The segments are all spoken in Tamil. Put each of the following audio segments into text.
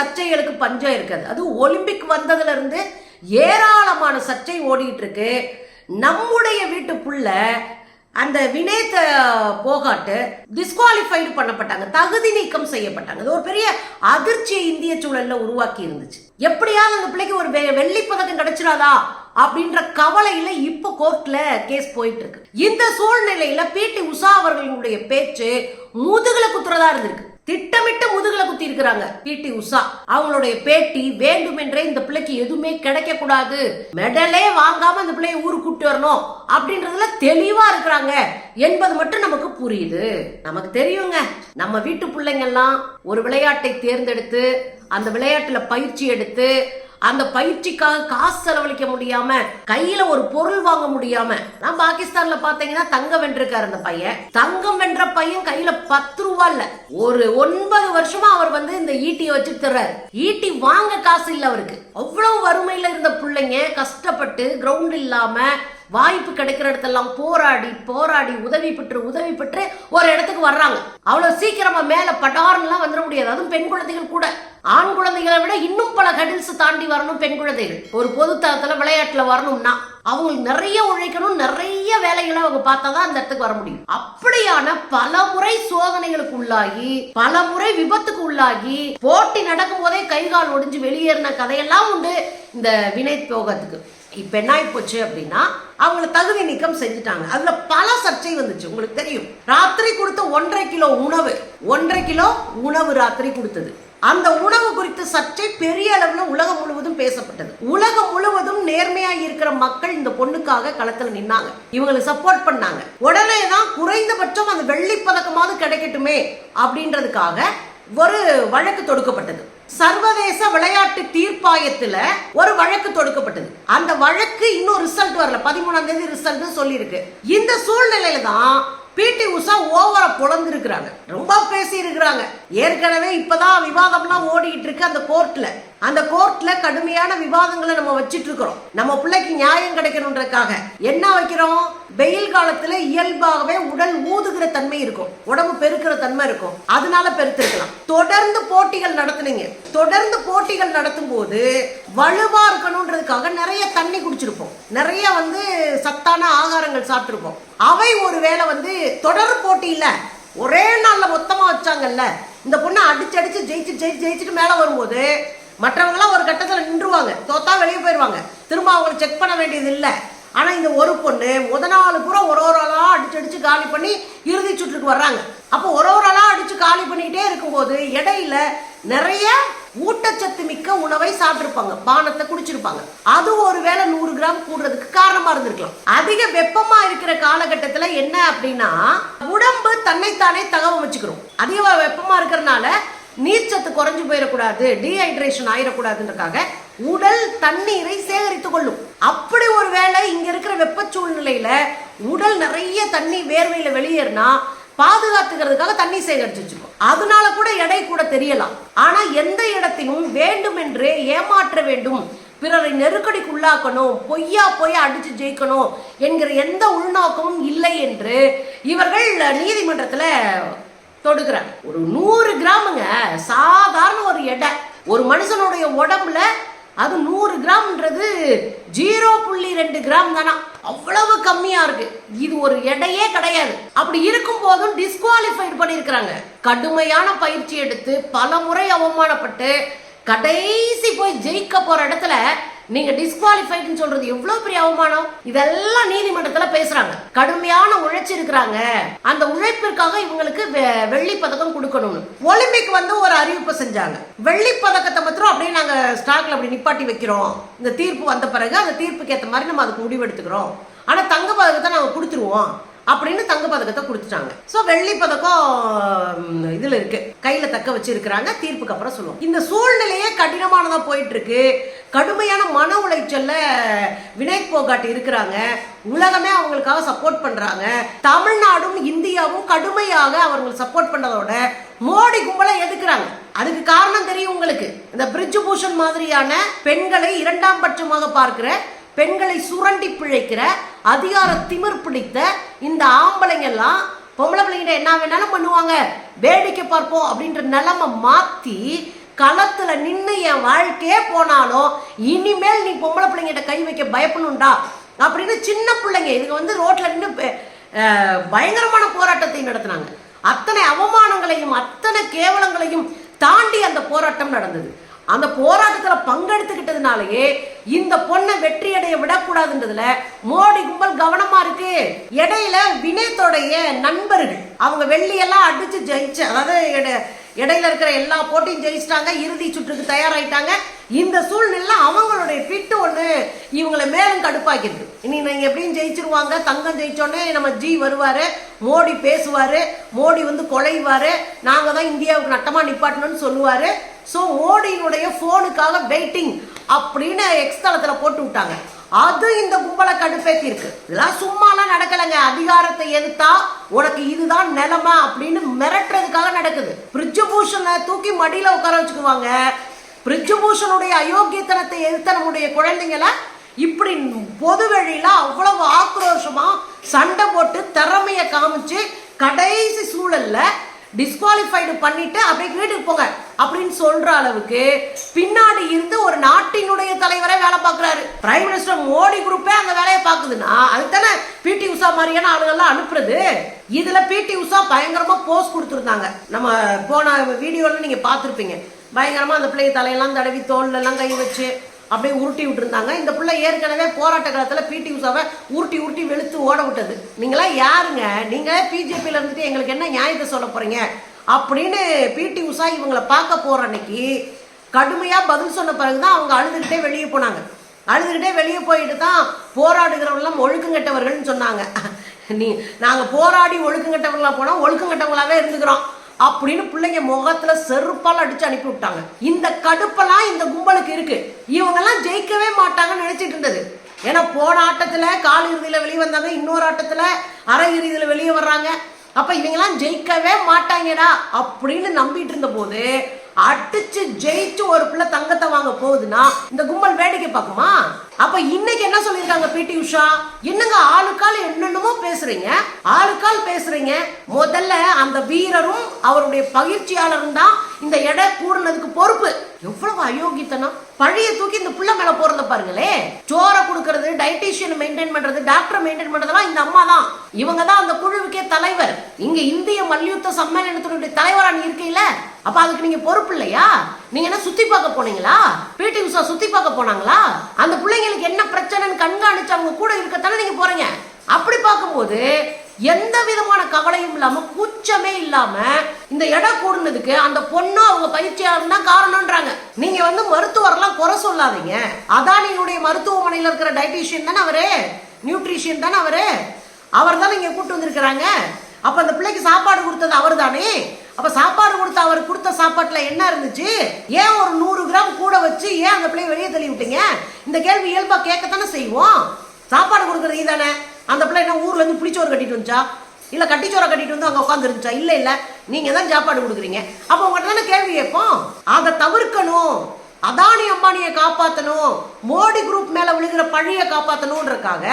சர்ச்சைகளுக்கு பஞ்சம் இருக்காது. அது ஒலிம்பிக் வந்ததுலேருந்து ஏராளமான சர்ச்சை ஓடிட்டு இருக்கு நம்முடைய வீட்டு புள்ள அந்த வினேத போகாட்டு டிஸ்குவாலிஃபைடு பண்ணப்பட்டாங்க. தகுதி நீக்கம் செய்யப்பட்டாங்க. அது ஒரு பெரிய அதிர்ச்சியை இந்திய சூழல்ல உருவாக்கி இருந்துச்சு. எப்படியாவது அந்த பிள்ளைக்கு ஒரு வெ- வெள்ளி பதக்கம் கிடைச்சிடாதா அப்படின்ற கவலையில இப்ப கோர்ட்ல கேஸ் போயிட்டு இருக்கு இந்த சூழ்நிலையில பிடி உஷா அவர்களுடைய பேச்சு முதுகுல குத்துறதா இருந்திருக்கு. திட்டமிட்டு முதுகுல குத்தி இருக்கிறாங்க. பிடி உஷா. அவங்களுடைய பேட்டி வேண்டுமென்றே இந்த பிள்ளைக்கு எதுவுமே கிடைக்க கூடாது மெடலே வாங்காம இந்த பிள்ளைய ஊருக்கு கூட்டு வரணும் அப்படின்றதுல தெளிவா இருக்கிறாங்க. என்பது மட்டும் நமக்கு புரியுது. நமக்கு தெரியுங்க. நம்ம வீட்டு பிள்ளைங்க எல்லாம் ஒரு விளையாட்டை தேர்ந்தெடுத்து அந்த விளையாட்டுல பயிற்சி எடுத்து அந்த பயிற்சிக்காக காசு செலவழிக்க முடியாம கையில ஒரு பொருள் வாங்க முடியாம நான் பாகிஸ்தான்ல பாத்தீங்கன்னா தங்கம் வென்றிருக்காரு அந்த பையன். தங்கம் வென்ற பையன் கையில பத்து ரூபா இல்ல. ஒரு ஒன்பது வருஷமா அவர் வந்து இந்த ஈட்டியை வச்சு தர்றாரு. ஈட்டி வாங்க காசு இல்ல அவருக்கு. அவ்வளவு வறுமையில இருந்த பிள்ளைங்க கஷ்டப்பட்டு கிரவுண்ட் இல்லாம வாய்ப்பு கிடைக்கிற இடத்தெல்லாம் போராடி போராடி உதவி பெற்று உதவி பெற்று ஒரு இடத்துக்கு வர்றாங்க. அவ்வளவு சீக்கிரமா மேல படார்லாம் வந்துட முடியாது. அதுவும் பெண் குழந்தைகள் கூட. ஆண் குழந்தைகளை விட இன்னும் பல ஹடில்ஸ் தாண்டி வரணும் பெண் குழந்தைகள். ஒரு பொதுத்தளத்துல விளையாட்டுல வரணும்னா அவங்களுக்கு நிறைய உழைக்கணும் நிறைய வேலைகளை அவங்க பார்த்தா தான் அந்த இடத்துக்கு வர முடியும். அப்படியான பல முறை சோதனைகளுக்கு உள்ளாகி பல முறை விபத்துக்கு உள்ளாகி போட்டி நடக்கும் போதே கை கால் ஒடிஞ்சு வெளியேறின கதையெல்லாம் உண்டு இந்த வினைத் போகத்துக்கு. இப்போ என்ன ஆகிப்போச்சு போச்சு அப்படின்னா அவங்கள தகுதி நீக்கம் செஞ்சுட்டாங்க. அதுல பல சர்ச்சை வந்துச்சு. உங்களுக்கு தெரியும். ராத்திரி கொடுத்த ஒன்றரை கிலோ உணவு ஒன்றரை கிலோ உணவு ராத்திரி கொடுத்தது. அந்த உணவு குறித்த சர்ச்சை பெரிய அளவில் உலகம் முழுவதும் பேசப்பட்டது. உலகம் முழுவதும் நேர்மையா இருக்கிற மக்கள் இந்த பொண்ணுக்காக களத்துல நின்னாங்க. இவங்களுக்கு சப்போர்ட் பண்ணாங்க. உடனே தான் குறைந்தபட்சம் அந்த வெள்ளி பதக்கமாவது கிடைக்கட்டுமே அப்படின்றதுக்காக ஒரு வழக்கு தொடுக்கப்பட்டது. சர்வதேச விளையாட்டு தீர்ப்பாயத்துல ஒரு வழக்கு தொடுக்கப்பட்டது. அந்த வழக்கு இன்னும் ரிசல்ட் வரல. பதிமூணாம் தேதி ரிசல்ட் சொல்லியிருக்கு. இந்த சூழ்நிலையில தான் பிடி உஷா ஓவரா பொழந்திருக்கிறாங்க ரொம்ப பேசி இருக்கிறாங்க ஏற்கனவே இப்பதான் விவாதம்லாம் ஓடிக்கிட்டு இருக்கு அந்த கோர்ட்ல அந்த கோர்ட்ல கடுமையான விவாதங்களை நம்ம வச்சிட்டு இருக்கிறோம் நம்ம பிள்ளைக்கு நியாயம் கிடைக்கணுன்றதுக்காக. என்ன வைக்கிறோம்? வெயில் காலத்துல இயல்பாகவே உடல் ஊதுகிற தன்மை இருக்கும். உடம்பு பெருக்கிற தன்மை இருக்கும். அதனால பெருத்திருக்கலாம். தொடர்ந்து போட்டிகள் நடத்துனீங்க. தொடர்ந்து போட்டிகள் நடத்தும் போது வலுவா இருக்கணுன்றதுக்காக நிறைய தண்ணி குடிச்சிருப்போம். நிறைய வந்து சத்தான ஆகாரங்கள் சாப்பிட்டுருப்போம். அவை ஒருவேளை வந்து தொடர் போட்டியில ஒரே நாள்ல மொத்தமா வச்சாங்கல்ல. இந்த பொண்ணை அடிச்சு அடிச்சு ஜெயிச்சு ஜெயிச்சு ஜெயிச்சுட்டு மேல வரும்போது மற்றவங்களாம் ஒரு கட்டத்தில் நின்றுவாங்க. தோத்தா வெளியே போயிடுவாங்க திரும்ப அவங்களை செக் பண்ண வேண்டியது இல்லை ஆனால் இந்த ஒரு பொண்ணு முத நாள் பூரா ஒரு ஒரு ஆளாக அடிச்சு அடிச்சு காலி பண்ணி இறுதி சுற்றுக்கு வர்றாங்க. அப்போ ஒரு ஒரு ஆளாக அடிச்சு காலி பண்ணிகிட்டே இருக்கும்போது இடையில நிறைய ஊட்டச்சத்து மிக்க உணவை சாப்பிட்டுருப்பாங்க. பானத்தை குடிச்சிருப்பாங்க. அது ஒருவேளை நூறு கிராம் கூடுறதுக்கு காரணமா இருந்திருக்கலாம். அதிக வெப்பமா இருக்கிற காலகட்டத்துல என்ன அப்படின்னா உடம்பு தன்னைத்தானே தகவமைச்சுக்கிறோம். அதிக வெப்பமா இருக்கிறனால நீர்ச்சத்து குறைஞ்சு போயிடக்கூடாது டீஹைட்ரேஷன் ஆயிடக்கூடாதுன்றக்காக உடல் தண்ணீரை சேகரித்து கொள்ளும். அப்படி ஒரு வேளை இங்க இருக்கிற வெப்ப சூழ்நிலையில உடல் நிறைய தண்ணி வேர்வையில வெளியேறினா பாதுகாத்துக்கிறதுக்காக தண்ணி சேகரிச்சு வச்சிருக்கோம் அதனால கூட எடை கூட தெரியலாம். ஆனா எந்த இடத்திலும் வேண்டுமென்றே ஏமாற்ற வேண்டும். பிறரை நெருக்கடிக்கு உள்ளாக்கணும் பொய்யா போய் அடிச்சு ஜெயிக்கணும் என்கிற எந்த உள்நோக்கமும் இல்லை என்று இவர்கள் நீதிமன்றத்துல தொடுக்கிறாங்க ஒரு நூறு சாதாரண ஒரு எடை. ஒரு மனுஷனுடைய உடம்புல அது நூறு கிராம்ன்றது ஜீரோ புள்ளி ரெண்டு கிராம் தானா? அவ்வளவு கம்மியா இருக்கு. இது ஒரு எடையே கிடையாது. அப்படி இருக்கும் போதும் டிஸ்குவாலிஃபைட் பண்ணியிருக்கிறாங்க. கடுமையான பயிற்சி எடுத்து பல முறை அவமானப்பட்டு கடைசி போய் ஜெயிக்க போற இடத்துல நீங்க டிஸ்குவாலிஃபைட்னு சொல்றது எவ்வளவு பெரிய அவமானம்? இதெல்லாம் நீதிமன்றத்துல பேசுறாங்க. கடுமையான உழைச்சி இருக்கிறாங்க. அந்த உழைப்பிற்காக இவங்களுக்கு வெ- வெள்ளி பதக்கம் கொடுக்கணும்னு. ஒலிம்பிக் வந்து ஒரு அறிவிப்பு செஞ்சாங்க. வெள்ளி பதக்கத்தை மாத்திரம் அப்படியே நாங்க ஸ்டாக்ல அப்படி நிப்பாட்டி வைக்கிறோம். இந்த தீர்ப்பு வந்த பிறகு அந்த தீர்ப்புக்கு ஏத்த மாதிரி நம்ம அதுக்கு முடிவு எடுத்துக்கிறோம். ஆனா தங்க பதக்கத்தை நாங்க கொடுத்துருவோம் அப்படின்னு தங்க பதக்கத்தை கொடுத்துட்டாங்க. ஸோ வெள்ளி பதக்கம் இதுல இருக்கு. கையில தக்க வச்சிருக்கிறாங்க. தீர்ப்புக்கு அப்புறம் சொல்லுவோம். இந்த சூழ்நிலையே கடினமானதா போயிட்டு இருக்கு. கடுமையான மன உளைச்சல்ல வினய் போகாட்டி இருக்கிறாங்க. உலகமே அவங்களுக்காக சப்போர்ட் பண்றாங்க. தமிழ்நாடும் இந்தியாவும் கடுமையாக அவர்கள் சப்போர்ட் பண்ணதோட மோடி கும்பலை எதுக்குறாங்க அதுக்கு காரணம் தெரியும் உங்களுக்கு. இந்த பிரிட்ஜ் பூஷன் மாதிரியான பெண்களை இரண்டாம் பட்சமாக பார்க்கிற பெண்களை சுரண்டி பிழைக்கிற அதிகார திமிர் பிடித்த இந்த ஆம்பளைங்க எல்லாம் பொம்பளை பிள்ளைங்கிட்ட என்ன வேணாலும் பண்ணுவாங்க. வேடிக்கை பார்ப்போம் அப்படின்ற நிலைமை மாத்தி களத்துல நின்று என் வாழ்க்கையே போனாலும் இனிமேல் நீ பொம்பளை பிள்ளைங்கிட்ட கை வைக்க பயப்படணும்டா அப்படின்னு சின்ன பிள்ளைங்க இதுங்க வந்து ரோட்ல நின்று பயங்கரமான போராட்டத்தை நடத்தினாங்க. அத்தனை அவமானங்களையும் அத்தனை கேவலங்களையும் தாண்டி அந்த போராட்டம் நடந்தது. அந்த போராட்டத்தில் பங்கெடுத்துக்கிட்டதுனாலயே இந்த பொண்ணை வெற்றி அடைய விடக்கூடாதுன்றதுல மோடி கும்பல் கவனமா இருக்கு. இடையில வினயத்தோடைய நண்பர்கள் அவங்க வெள்ளியெல்லாம் அடிச்சு ஜெயிச்சு அதாவது இடையில இருக்கிற எல்லா போட்டியும் ஜெயிச்சிட்டாங்க இறுதி சுற்றுக்கு தயாராயிட்டாங்க. இந்த சூழ்நிலை அவங்களுடைய ஃபிட் ஒன்று இவங்களை மேலும் கடுப்பாக்கிடுது. இனி நீங்கள் எப்படியும் ஜெயிச்சிருவாங்க. தங்கம் ஜெயிச்சோடனே நம்ம ஜி வருவார் மோடி பேசுவார் மோடி வந்து கொலைவாரு நாங்கள் தான் இந்தியாவுக்கு நட்டமாக நிப்பாட்டணும்னு சொல்லுவார். ஸோ மோடியினுடைய ஃபோனுக்காக வெயிட்டிங் அப்படின்னு எக்ஸ் போட்டு விட்டாங்க. அது இந்த கும்பலை கடுப்பேத்தி இருக்கு இதெல்லாம் சும்மாலாம் நடக்கலைங்க. அதிகாரத்தை எதிர்த்தா உனக்கு இதுதான் நிலமை அப்படின்னு மிரட்டுறதுக்காக நடக்குது. பிரிஜுபூஷனை தூக்கி மடியில் உட்கார வச்சுக்குவாங்க. பிரிஜுபூஷனுடைய அயோக்கியத்தனத்தை எதிர்த்த நம்முடைய குழந்தைங்களை இப்படி பொது வழியில் அவ்வளவு ஆக்ரோஷமாக சண்டை போட்டு திறமையை காமிச்சு கடைசி சூழல்ல டிஸ்குவாலிஃபைடு பண்ணிட்டு அப்படியே வீட்டுக்கு போங்க. அப்படின்னு சொல்ற அளவுக்கு பின்னாடி இருந்து ஒரு நாட்டினுடைய தலைவரே வேலை பார்க்குறாரு. பிரைம் மினிஸ்டர் மோடி குரூப்பே அந்த வேலையை பார்க்குதுன்னா அதுதானே பிடி உஷா மாதிரியான ஆளுகள்லாம் அனுப்புறது? இதுல பிடி உஷா பயங்கரமா போஸ் கொடுத்துருந்தாங்க. நம்ம போன வீடியோல நீங்க பார்த்துருப்பீங்க. பயங்கரமா அந்த பிள்ளைய தலையெல்லாம் தடவி தோல்ல எல்லாம் கை வச்சு அப்படியே உருட்டி விட்டுருந்தாங்க. இந்த பிள்ளை ஏற்கனவே போராட்ட காலத்தில் பிடி உஷாவை உருட்டி உருட்டி வெளுத்து ஓட விட்டது. நீங்களாம் யாருங்க? நீங்களே பிஜேபியில் இருந்துட்டு எங்களுக்கு என்ன நியாயத்தை சொல்ல போகிறீங்க அப்படின்னு பிடி உஷா இவங்களை பார்க்க போகிற அன்னைக்கு கடுமையாக பதில் சொன்ன பிறகுதான் அவங்க அழுதுகிட்டே வெளியே போனாங்க. அழுதுகிட்டே வெளியே போயிட்டு தான் போராடுகிறவங்களாம் ஒழுக்கங்கட்டவர்கள்னு சொன்னாங்க. நீ நாங்கள் போராடி ஒழுக்கங்கெட்டவர்களா போனால் ஒழுக்கங்கட்டவங்களாகவே இருந்துக்கிறோம். அப்படின்னு பிள்ளைங்க முகத்துல செருப்பால் அடிச்சு அனுப்பி விட்டாங்க. இந்த கடுப்பெல்லாம் இந்த கும்பலுக்கு இருக்கு. இவங்கெல்லாம் ஜெயிக்கவே மாட்டாங்கன்னு நினைச்சிட்டு இருந்தது. ஏன்னா போன ஆட்டத்துல கால் இறுதியில வெளியே வந்தாங்க இன்னொரு ஆட்டத்துல அரை இறுதியில வெளியே வர்றாங்க. அப்ப இவங்கெல்லாம் ஜெயிக்கவே மாட்டாங்கடா அப்படின்னு நம்பிட்டு இருந்த போது அடிச்சு ஜெயிச்சு ஒரு பிள்ளை தங்கத்தை வாங்க போகுதுன்னா இந்த கும்பல் வேடிக்கை பார்க்குமா? அப்ப இன்னைக்கு என்ன சொல்லியிருக்காங்க பிடி உஷா? என்னங்க ஆளுக்கால் என்னென்னமோ பேசுறீங்க? ஆளுக்கால் பேசுறீங்க. முதல்ல அந்த வீரரும் அவருடைய பயிற்சியாளரும் தான் இந்த எடை கூடுனதுக்கு பொறுப்பு. எவ்வளவு அயோக்கித்தனம் பழைய தூக்கி இந்த புள்ள மேல போறத பாருங்களே. சோரை கொடுக்கறது டயட்டிஷியன் மெயின்டைன் பண்றது டாக்டர் மெயின்டைன் பண்றதெல்லாம் இந்த அம்மா தான். இவங்க தான் அந்த குழுவுக்கே தலைவர். இங்க இந்திய மல்யுத்த சம்மேளனத்தினுடைய தலைவரா நீ இருக்கீல அப்ப அதுக்கு நீங்க பொறுப்பு இல்லையா? நீங்க என்ன சுத்தி பார்க்க போனீங்களா? பிடி உஷா சுத்தி பார்க்க போனாங்களா? அந்த பிள்ளைங்களுக்கு என்ன பிரச்சனைன்னு கண்காணிச்சு அவங்க கூட இருக்கத்தானே நீங்க போறீங்க? அப்படி பார்க்கும்போது எந்த விதமான கவலையும் இல்லாம கூச்சமே இல்லாம இந்த இடம் கூடுனதுக்கு அந்த பொண்ணும் அவங்க பயிற்சியாளர் தான் காரணம்ன்றாங்க. நீங்க வந்து மருத்துவர்லாம் குறை சொல்லாதீங்க. அதானியினுடைய மருத்துவமனையில் இருக்கிற டைட்டிஷியன் தானே அவரு? நியூட்ரிஷியன் தானே அவரு? அவர் தானே இங்க கூட்டு வந்திருக்கிறாங்க. அப்ப அந்த பிள்ளைக்கு சாப்பாடு கொடுத்தது அவர் தானே அப்ப சாப்பாடு கொடுத்த அவர் கொடுத்த சாப்பாட்டுல என்ன இருந்துச்சு? ஏன் ஒரு நூறு கிராம் கூட வச்சு ஏன் அந்த பிள்ளைய வெளியே தள்ளி விட்டீங்க? இந்த கேள்வி இயல்பா கேட்கத்தானே செய்வோம். சாப்பாடு கொடுக்குறது தானே அந்த பிள்ளை என்ன ஊர்லேருந்து இருந்து கட்டிட்டு வந்துச்சா? இல்லை கட்டிச்சோரை கட்டிட்டு வந்து அங்கே உட்காந்துருந்துச்சா இல்லை இல்லை. நீங்கள் தான் சாப்பாடு கொடுக்குறீங்க. அப்போ உங்கள்கிட்ட தானே கேள்வி கேட்போம்? அதை தவிர்க்கணும். அதானி அம்பானியை காப்பாற்றணும் மோடி குரூப் மேலே விழுகிற பழியை காப்பாற்றணுன்றக்காக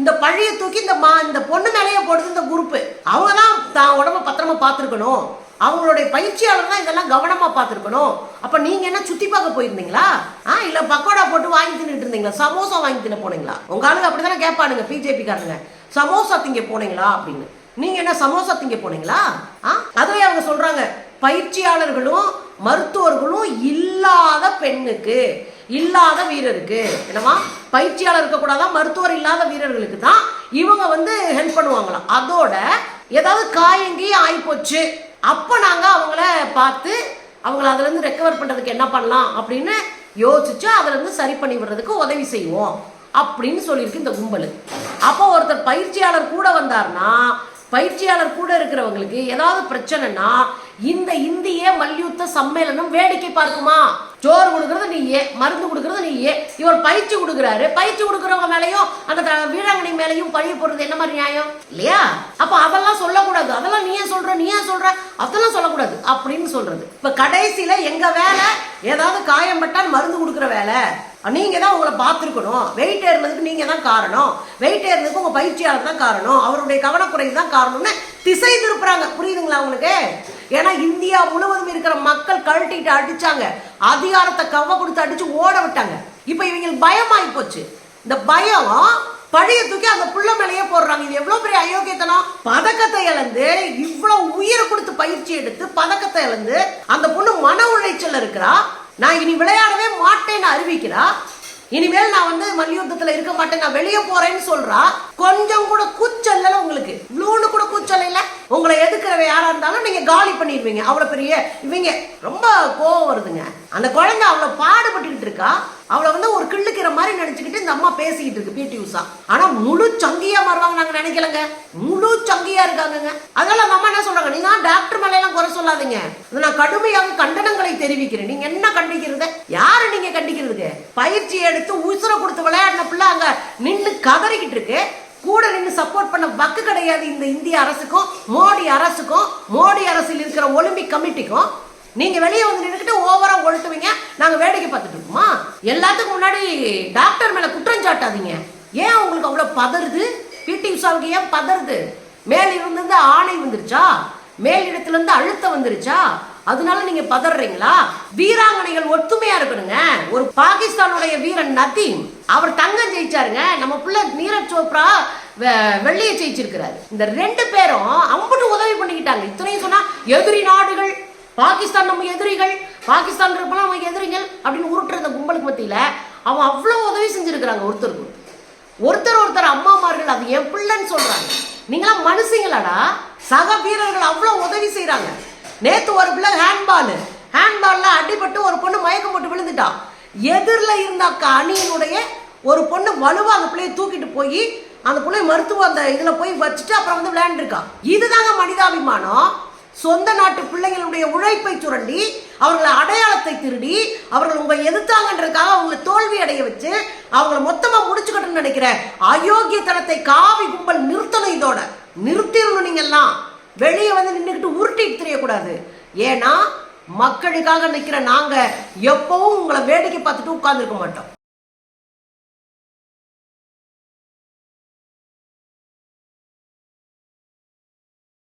இந்த பழியை தூக்கி இந்த மா இந்த பொண்ணு மேலேயே போடுது இந்த குரூப்பு அவங்க தான் தான் உடம்ப பத்திரமா பார்த்துருக்கணும். அவங்களுடைய பயிற்சியாளர் தான் இதெல்லாம் கவனமாக பார்த்துருக்கணும். அப்போ நீங்கள் என்ன சுற்றி பார்க்க போயிருந்தீங்களா? ஆ இல்லை பக்கோடா போட்டு வாங்கி தின்னுட்டு இருந்தீங்களா? சமோசா வாங்கி தின்ன போனீங்களா? உங்க ஆளுங்க அப்படிதானே கேட்பானுங்க பிஜேபி காரங்க சமோசா திங்க போனீங்களா அப்படின்னு. நீங்கள் என்ன சமோசா திங்க போனீங்களா? ஆ அதுவே அவங்க சொல்கிறாங்க பயிற்சியாளர்களும் மருத்துவர்களும் இல்லாத பெண்ணுக்கு இல்லாத வீரருக்கு. என்னவா பயிற்சியாளர் இருக்கக்கூடாதான் மருத்துவர் இல்லாத வீரர்களுக்கு தான் இவங்க வந்து ஹெல்ப் பண்ணுவாங்களாம். அதோட ஏதாவது காயங்கி ஆயிப்போச்சு. அப்போ நாங்கள் அவங்கள பார்த்து அவங்கள அதுலேருந்து ரெக்கவர் பண்ணுறதுக்கு என்ன பண்ணலாம் அப்படின்னு யோசிச்சு அதுலேருந்து சரி பண்ணி விடுறதுக்கு உதவி செய்வோம் அப்படின்னு சொல்லியிருக்கு இந்த கும்பல். அப்போ ஒருத்தர் பயிற்சியாளர் கூட வந்தார்னா பயிற்சியாளர் கூட இருக்கிறவங்களுக்கு ஏதாவது பிரச்சனைனா இந்த இந்திய மல்யுத்த சம்மேளனம் வேடிக்கை பார்க்குமா? சோறு கொடுக்கறது நீ ஏ மருந்து கொடுக்கறது நீ ஏ இவர் பயிற்சி கொடுக்குறாரு. பயிற்சி கொடுக்குறவங்க மேலயும் அந்த த- வீராங்கனை மேலையும் பழிய போடுறது என்ன மாதிரி நியாயம்? இல்லையா? அப்ப அதெல்லாம் சொல்லக்கூடாது. அதெல்லாம் நீ ஏன் சொல்ற நீ ஏன் சொல்ற. அதெல்லாம் சொல்லக்கூடாது அப்படின்னு சொல்றது. இப்ப கடைசியில எங்க வேலை? ஏதாவது காயம் பட்டால் மருந்து கொடுக்குற வேலை. நீங்க தான் உங்களை பார்த்துருக்கணும். வெயிட் ஏறினதுக்கு நீங்க தான் காரணம். வெயிட் ஏறினதுக்கு உங்க பயிற்சியாளர் தான் காரணம். அவருடைய கவனக்குறைவு தான் காரணம்னு திசை திருப்புறாங்க. புரியுதுங்களா உங்களுக்கு? ஏன்னா இந்தியா முழுவதும் இருக்கிற மக்கள் கழட்டிட்டு அடிச்சாங்க. அதிகாரத்தை கவ கொடுத்து அடிச்சு ஓட விட்டாங்க. இப்போ இவங்களுக்கு பயமாயி போச்சு. இந்த பயம் பழைய தூக்கி அந்த புள்ள மேலேயே போடுறாங்க. இது எவ்வளோ பெரிய அயோக்கியத்தனம்? பதக்கத்தை இழந்து இவ்வளோ உயிரை கொடுத்து பயிற்சி எடுத்து பதக்கத்தை இழந்து அந்த பொண்ணு மன உளைச்சல் இருக்கிறா? நான் இனி விளையாடவே மாட்டேன்னு அறிவிக்கிறா? இனிமேல் நான் வந்து மல்யுத்தத்துல இருக்க மாட்டேன் நான் வெளியே போறேன்னு சொல்றா கொஞ்சம் கூட கூச்சல் உங்களுக்கு. லூனு கூட கூச்சல் இல்ல. உங்களை எதுக்குறவ யாரா இருந்தாலும் நீங்க காலி பண்ணிடுவீங்க. அவ்வளவு பெரிய இவங்க ரொம்ப கோவம் வருதுங்க. அந்த குழந்தை அவ்வளவு பாடுபட்டுக்கிட்டு இருக்கா. அவளை வந்து ஒரு கிள்ளுக்கிற மாதிரி நினைச்சுக்கிட்டு இந்த அம்மா பேசிக்கிட்டு இருக்கு பிடி உஷா. ஆனா முழு சங்கியா மாறுவாங்க நாங்க நினைக்கலங்க. முழு சங்கியா இருக்காங்கங்க. அதனால அந்த அம்மா என்ன சொல்றாங்க? நீங்க டாக்டர் மேல எல்லாம் குறை சொல்லாதீங்க. நான் கடுமையாக கண்டனங்களை தெரிவிக்கிறேன். நீங்க என்ன கண்டிக்கிறது? யாரு நீங்க கண்டிக்கிறதுக்கு? பயிற்சி எடுத்து உசுர கொடுத்து விளையாடின பிள்ளை அங்க நின்று கதறிக்கிட்டு இருக்கு. கூட நின்று சப்போர்ட் பண்ண வக்கு கிடையாது இந்த இந்திய அரசுக்கும் மோடி அரசுக்கும் மோடி அரசில் இருக்கிற ஒலிம்பிக் கமிட்டிக்கும் நீங்க வெளியே வந்து நின்றுக்கிட்டு ஓவரா ஒழுட்டுவீங்க நாங்க வேடிக்கை பார்த்துட்டு இருக்கோமா? எல்லாத்துக்கும் முன்னாடி டாக்டர் மேல குற்றம் சாட்டாதீங்க. ஏன் உங்களுக்கு அவ்வளவு பதறுது? பிடி உஷாவுக்கு ஏன் பதறுது? மேல் இருந்து ஆணை வந்துருச்சா மேல் இடத்துல இருந்து அழுத்தம் வந்துருச்சா? அதனால நீங்க பதறீங்களா? வீராங்கனைகள் ஒத்துமையா இருக்கணுங்க. ஒரு பாகிஸ்தானுடைய வீரன் நதீம் அவர் தங்கம் ஜெயிச்சாருங்க. நம்ம பிள்ளை நீரஜ் சோப்ரா வெ- வெள்ளியை ஜெயிச்சிருக்கிறாரு. இந்த ரெண்டு பேரும் அம்புட்டு உதவி பண்ணிக்கிட்டாங்க. இத்தனையும் சொன்னா எதிரி நாடுகள் பாகிஸ்தான் நம்ம எதிரிகள் பாகிஸ்தான் இருப்பலாம் அவங்க எதிரிகள் அப்படின்னு உருட்டுற இந்த கும்பலுக்கு மத்தியில் அவன் அவ்வளோ உதவி செஞ்சுருக்கிறாங்க ஒருத்தருக்கு ஒருத்தர் ஒருத்தர் அம்மாமார்கள் அது என் பிள்ளைன்னு சொல்கிறாங்க நீங்களாம் மனுஷங்களாடா? சக வீரர்கள் அவ்வளோ உதவி செய்கிறாங்க நேற்று ஒரு பிள்ளை ஹேண்ட்பால் ஹேண்ட்பாலில் அடிபட்டு ஒரு பொண்ணு மயக்கம் போட்டு விழுந்துட்டான் எதிரில் இருந்த அக்கா அணியினுடைய ஒரு பொண்ணு வலுவாக அந்த பிள்ளையை தூக்கிட்டு போய் அந்த பிள்ளை மருத்துவ அந்த இதில் போய் வச்சுட்டு அப்புறம் வந்து விளையாண்டுருக்கான் இதுதாங்க மனிதாபிமானம். சொந்த நாட்டு பிள்ளைங்களுடைய உழைப்பை சுரண்டி அவர்களை அடையாளத்தை திருடி அவர்கள் உங்களை எதிர்த்தாங்கன்றதுக்காக அவங்களை தோல்வி அடைய வச்சு அவங்கள மொத்தமாக முடிச்சுக்கட்டும்னு நினைக்கிற அயோக்கியத்தனத்தை காவி கும்பல் நிறுத்தணும் இதோட. நிறுத்திடணும் நீங்கள்லாம் வெளியே வந்து நின்றுக்கிட்டு உருட்டிட்டு தெரியக்கூடாது. ஏன்னா மக்களுக்காக நிற்கிற நாங்கள் எப்பவும் உங்களை வேடிக்கை பார்த்துட்டு உட்காந்துருக்க மாட்டோம்.